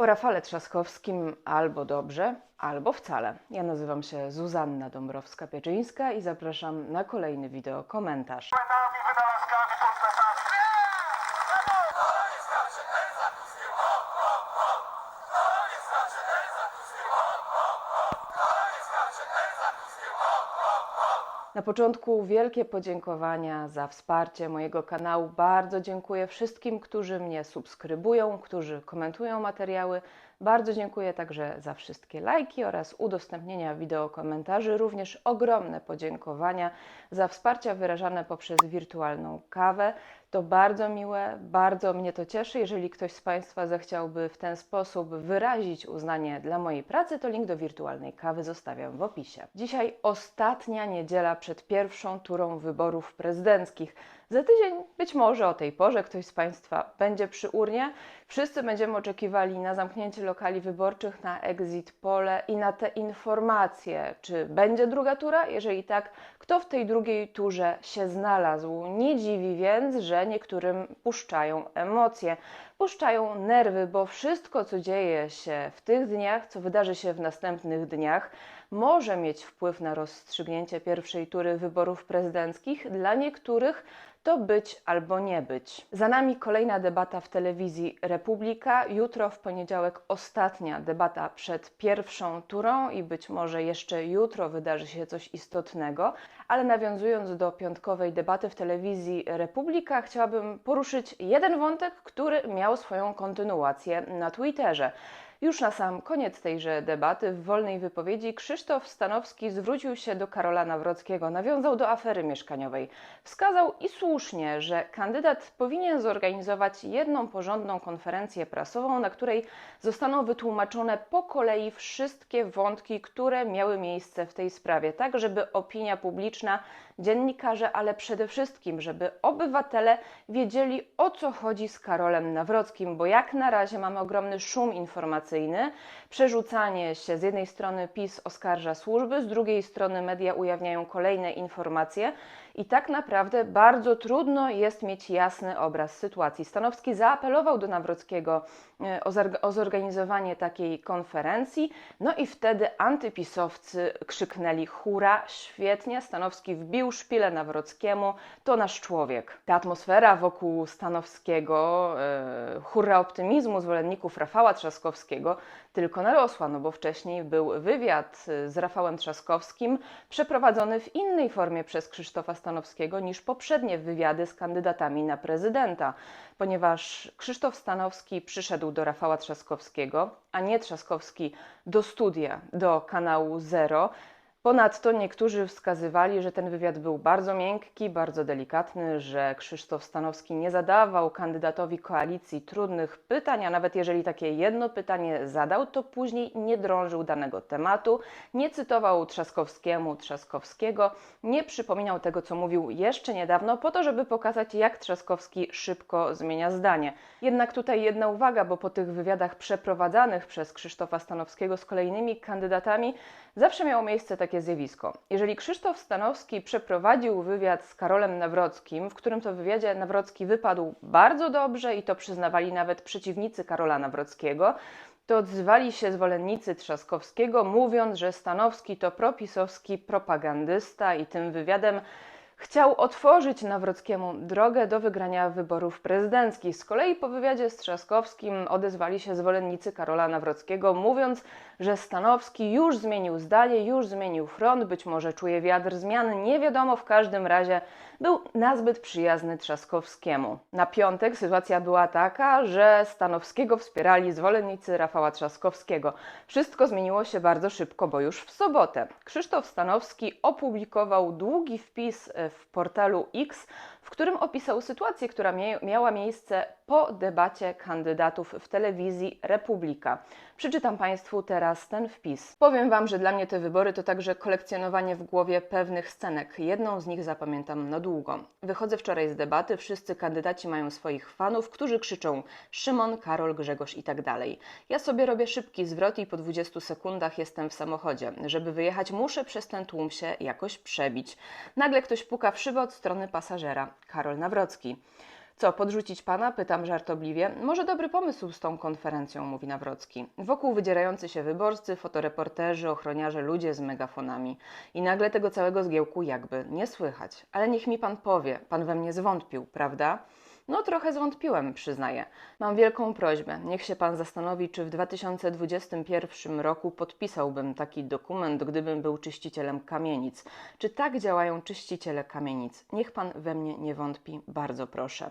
O Rafale Trzaskowskim albo dobrze, albo wcale. Ja nazywam się Zuzanna Dąbrowska-Pieczyńska i zapraszam na kolejny wideo komentarz. Na początku wielkie podziękowania za wsparcie mojego kanału. Bardzo dziękuję wszystkim, którzy mnie subskrybują, którzy komentują materiały. Bardzo dziękuję także za wszystkie lajki oraz udostępnienia wideo komentarzy. Również ogromne podziękowania za wsparcia wyrażane poprzez wirtualną kawę. To bardzo miłe, bardzo mnie to cieszy. Jeżeli ktoś z Państwa zechciałby w ten sposób wyrazić uznanie dla mojej pracy, to link do wirtualnej kawy zostawiam w opisie. Dzisiaj ostatnia niedziela przed pierwszą turą wyborów prezydenckich. Za tydzień, być może o tej porze, ktoś z Państwa będzie przy urnie. Wszyscy będziemy oczekiwali na zamknięcie lokali wyborczych, na exit pole i na te informacje, czy będzie druga tura. Jeżeli tak, kto w tej drugiej turze się znalazł. Nie dziwi więc, że niektórym puszczają emocje, puszczają nerwy, bo wszystko, co dzieje się w tych dniach, co wydarzy się w następnych dniach, może mieć wpływ na rozstrzygnięcie pierwszej tury wyborów prezydenckich. Dla niektórych to być albo nie być. Za nami kolejna debata w telewizji Republika. Jutro w poniedziałek ostatnia debata przed pierwszą turą i być może jeszcze jutro wydarzy się coś istotnego. Ale nawiązując do piątkowej debaty w telewizji Republika, chciałabym poruszyć jeden wątek, który miał swoją kontynuację na Twitterze. Już na sam koniec tejże debaty w wolnej wypowiedzi Krzysztof Stanowski zwrócił się do Karola Nawrockiego, nawiązał do afery mieszkaniowej. Wskazał i słusznie, że kandydat powinien zorganizować jedną porządną konferencję prasową, na której zostaną wytłumaczone po kolei wszystkie wątki, które miały miejsce w tej sprawie, tak żeby opinia publiczna, dziennikarze, ale przede wszystkim, żeby obywatele wiedzieli o co chodzi z Karolem Nawrockim, bo jak na razie mamy ogromny szum informacyjny, przerzucanie się z jednej strony PiS oskarża służby, z drugiej strony media ujawniają kolejne informacje i tak naprawdę bardzo trudno jest mieć jasny obraz sytuacji. Stanowski zaapelował do Nawrockiego e, o, zorg- o zorganizowanie takiej konferencji, no i wtedy antypisowcy krzyknęli hura, świetnie, Stanowski wbił szpilę Nawrockiemu, to nasz człowiek. Ta atmosfera wokół Stanowskiego, e, hurra optymizmu zwolenników Rafała Trzaskowskiego tylko narosła, no bo wcześniej był wywiad z Rafałem Trzaskowskim przeprowadzony w innej formie przez Krzysztofa Stanowskiego niż poprzednie wywiady z kandydatami na prezydenta, ponieważ Krzysztof Stanowski przyszedł do Rafała Trzaskowskiego, a nie Trzaskowski do studia, do kanału Zero. Ponadto niektórzy wskazywali, że ten wywiad był bardzo miękki, bardzo delikatny, że Krzysztof Stanowski nie zadawał kandydatowi koalicji trudnych pytań, a nawet jeżeli takie jedno pytanie zadał, to później nie drążył danego tematu, nie cytował Trzaskowskiemu Trzaskowskiego, nie przypominał tego, co mówił jeszcze niedawno, po to, żeby pokazać, jak Trzaskowski szybko zmienia zdanie. Jednak tutaj jedna uwaga, bo po tych wywiadach przeprowadzanych przez Krzysztofa Stanowskiego z kolejnymi kandydatami zawsze miało miejsce takie zjawisko. Jeżeli Krzysztof Stanowski przeprowadził wywiad z Karolem Nawrockim, w którym to wywiadzie Nawrocki wypadł bardzo dobrze i to przyznawali nawet przeciwnicy Karola Nawrockiego, to odzywali się zwolennicy Trzaskowskiego, mówiąc, że Stanowski to propisowski propagandysta i tym wywiadem chciał otworzyć Nawrockiemu drogę do wygrania wyborów prezydenckich. Z kolei po wywiadzie z Trzaskowskim odezwali się zwolennicy Karola Nawrockiego, mówiąc, że Stanowski już zmienił zdanie, już zmienił front, być może czuje wiatr zmian, nie wiadomo, w każdym razie był nazbyt przyjazny Trzaskowskiemu. Na piątek sytuacja była taka, że Stanowskiego wspierali zwolennicy Rafała Trzaskowskiego. Wszystko zmieniło się bardzo szybko, bo już w sobotę Krzysztof Stanowski opublikował długi wpis w portalu X, w którym opisał sytuację, która miała miejsce po debacie kandydatów w telewizji Republika. Przeczytam Państwu teraz ten wpis. Powiem Wam, że dla mnie te wybory to także kolekcjonowanie w głowie pewnych scenek. Jedną z nich zapamiętam na długo. Wychodzę wczoraj z debaty, wszyscy kandydaci mają swoich fanów, którzy krzyczą Szymon, Karol, Grzegorz i tak dalej. Ja sobie robię szybki zwrot i po 20 sekundach jestem w samochodzie. Żeby wyjechać, muszę przez ten tłum się jakoś przebić. Nagle ktoś puka w szybę od strony pasażera. Karol Nawrocki. Co, podrzucić pana? Pytam żartobliwie. Może dobry pomysł z tą konferencją, mówi Nawrocki. Wokół wydzierający się wyborcy, fotoreporterzy, ochroniarze, ludzie z megafonami. I nagle tego całego zgiełku jakby nie słychać. Ale niech mi pan powie, pan we mnie zwątpił, prawda? No, trochę zwątpiłem, przyznaję. Mam wielką prośbę. Niech się pan zastanowi, czy w 2021 roku podpisałbym taki dokument, gdybym był czyścicielem kamienic. Czy tak działają czyściciele kamienic? Niech pan we mnie nie wątpi, bardzo proszę.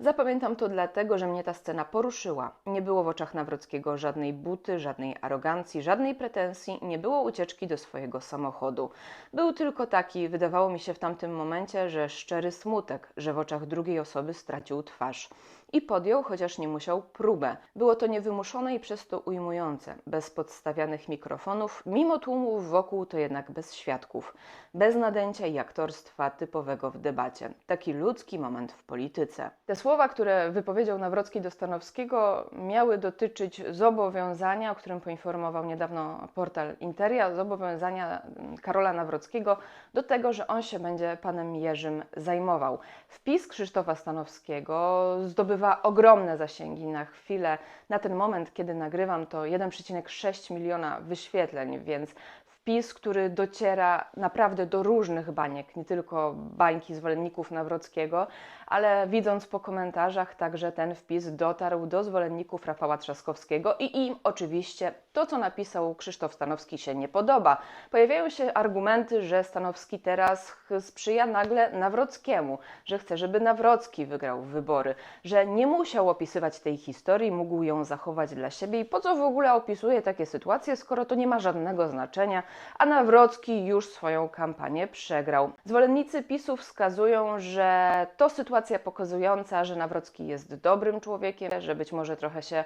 Zapamiętam to dlatego, że mnie ta scena poruszyła. Nie było w oczach Nawrockiego żadnej buty, żadnej arogancji, żadnej pretensji, nie było ucieczki do swojego samochodu. Był tylko taki, wydawało mi się w tamtym momencie, że szczery smutek, że w oczach drugiej osoby stracił twarz. I podjął, chociaż nie musiał, próbę. Było to niewymuszone i przez to ujmujące, bez podstawianych mikrofonów, mimo tłumów wokół, to jednak bez świadków, bez nadęcia i aktorstwa typowego w debacie. Taki ludzki moment w polityce. Te słowa, które wypowiedział Nawrocki do Stanowskiego, miały dotyczyć zobowiązania, o którym poinformował niedawno portal Interia, zobowiązania mm, Karola Nawrockiego do tego, że on się będzie panem Jerzym zajmował. Wpis Krzysztofa Stanowskiego zdobywa ogromne zasięgi na chwilę. Na ten moment, kiedy nagrywam, to 1,6 miliona wyświetleń, więc wpis, który dociera naprawdę do różnych baniek, nie tylko bańki zwolenników Nawrockiego, ale widząc po komentarzach, także ten wpis dotarł do zwolenników Rafała Trzaskowskiego i im oczywiście to, co napisał Krzysztof Stanowski się nie podoba. Pojawiają się argumenty, że Stanowski teraz sprzyja nagle Nawrockiemu, że chce, żeby Nawrocki wygrał wybory, że nie musiał opisywać tej historii, mógł ją zachować dla siebie i po co w ogóle opisuje takie sytuacje, skoro to nie ma żadnego znaczenia, a Nawrocki już swoją kampanię przegrał. Zwolennicy PiSu wskazują, że to sytuacja pokazująca, że Nawrocki jest dobrym człowiekiem, że być może trochę się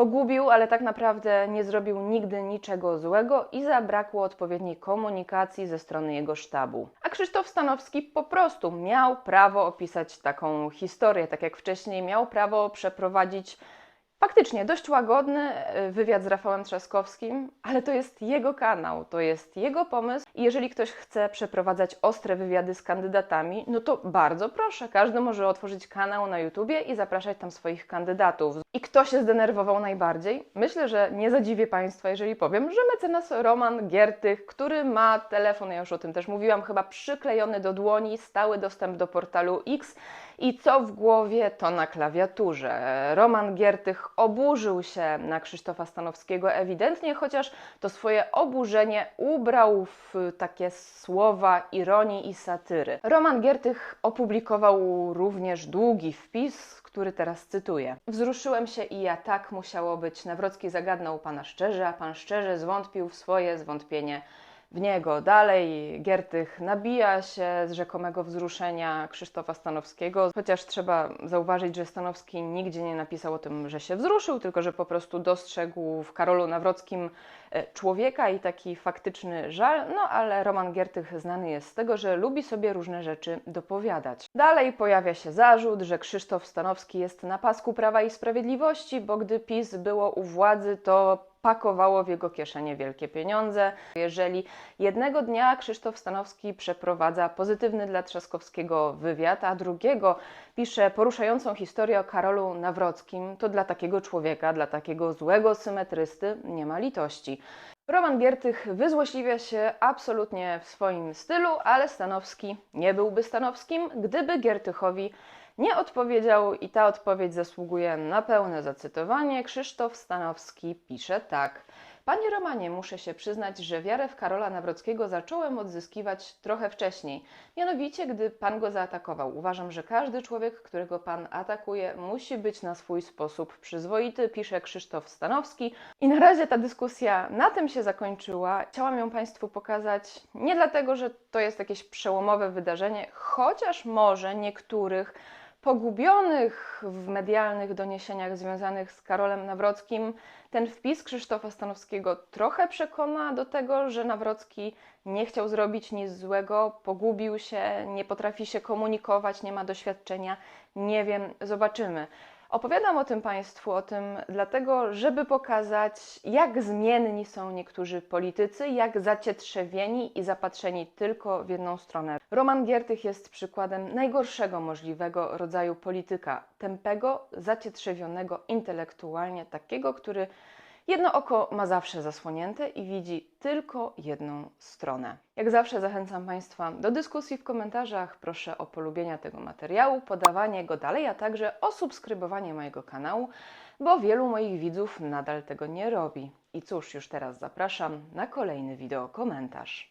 pogubił, ale tak naprawdę nie zrobił nigdy niczego złego i zabrakło odpowiedniej komunikacji ze strony jego sztabu. A Krzysztof Stanowski po prostu miał prawo opisać taką historię, tak jak wcześniej miał prawo przeprowadzić Faktycznie dość łagodny e, wywiad z Rafałem Trzaskowskim, ale to jest jego kanał, to jest jego pomysł i jeżeli ktoś chce przeprowadzać ostre wywiady z kandydatami, no to bardzo proszę, każdy może otworzyć kanał na YouTubie i zapraszać tam swoich kandydatów. I kto się zdenerwował najbardziej? Myślę, że nie zadziwię Państwa, jeżeli powiem, że mecenas Roman Giertych, który ma telefon, ja już o tym też mówiłam, chyba przyklejony do dłoni, stały dostęp do portalu X i co w głowie, to na klawiaturze. Roman Giertych oburzył się na Krzysztofa Stanowskiego ewidentnie, chociaż to swoje oburzenie ubrał w takie słowa ironii i satyry. Roman Giertych opublikował również długi wpis, który teraz cytuję. Wzruszyłem się i ja tak musiało być. Nawrocki zagadnął pana szczerze, a pan szczerze zwątpił w swoje zwątpienie w niego. Dalej Giertych nabija się z rzekomego wzruszenia Krzysztofa Stanowskiego, chociaż trzeba zauważyć, że Stanowski nigdzie nie napisał o tym, że się wzruszył, tylko że po prostu dostrzegł w Karolu Nawrockim e, człowieka i taki faktyczny żal, no ale Roman Giertych znany jest z tego, że lubi sobie różne rzeczy dopowiadać. Dalej pojawia się zarzut, że Krzysztof Stanowski jest na pasku Prawa i Sprawiedliwości, bo gdy PiS było u władzy, to pakowało w jego kieszenie wielkie pieniądze. Jeżeli jednego dnia Krzysztof Stanowski przeprowadza pozytywny dla Trzaskowskiego wywiad, a drugiego pisze poruszającą historię o Karolu Nawrockim, to dla takiego człowieka, dla takiego złego symetrysty nie ma litości. Roman Giertych wyzłośliwia się absolutnie w swoim stylu, ale Stanowski nie byłby Stanowskim, gdyby Giertychowi nie odpowiedział i ta odpowiedź zasługuje na pełne zacytowanie. Krzysztof Stanowski pisze tak. Panie Romanie, muszę się przyznać, że wiarę w Karola Nawrockiego zacząłem odzyskiwać trochę wcześniej. Mianowicie, gdy pan go zaatakował. Uważam, że każdy człowiek, którego pan atakuje, musi być na swój sposób przyzwoity, pisze Krzysztof Stanowski. I na razie ta dyskusja na tym się zakończyła. Chciałam ją Państwu pokazać nie dlatego, że to jest jakieś przełomowe wydarzenie, chociaż może niektórych pogubionych w medialnych doniesieniach związanych z Karolem Nawrockim, ten wpis Krzysztofa Stanowskiego trochę przekona do tego, że Nawrocki nie chciał zrobić nic złego, pogubił się, nie potrafi się komunikować, nie ma doświadczenia. Nie wiem, zobaczymy. Opowiadam o tym Państwu, o tym dlatego, żeby pokazać, jak zmienni są niektórzy politycy, jak zacietrzewieni i zapatrzeni tylko w jedną stronę. Roman Giertych jest przykładem najgorszego możliwego rodzaju polityka. Tępego, zacietrzewionego intelektualnie, takiego, który jedno oko ma zawsze zasłonięte i widzi tylko jedną stronę. Jak zawsze zachęcam Państwa do dyskusji w komentarzach. Proszę o polubienia tego materiału, podawanie go dalej, a także o subskrybowanie mojego kanału, bo wielu moich widzów nadal tego nie robi. I cóż, już teraz zapraszam na kolejny wideo komentarz.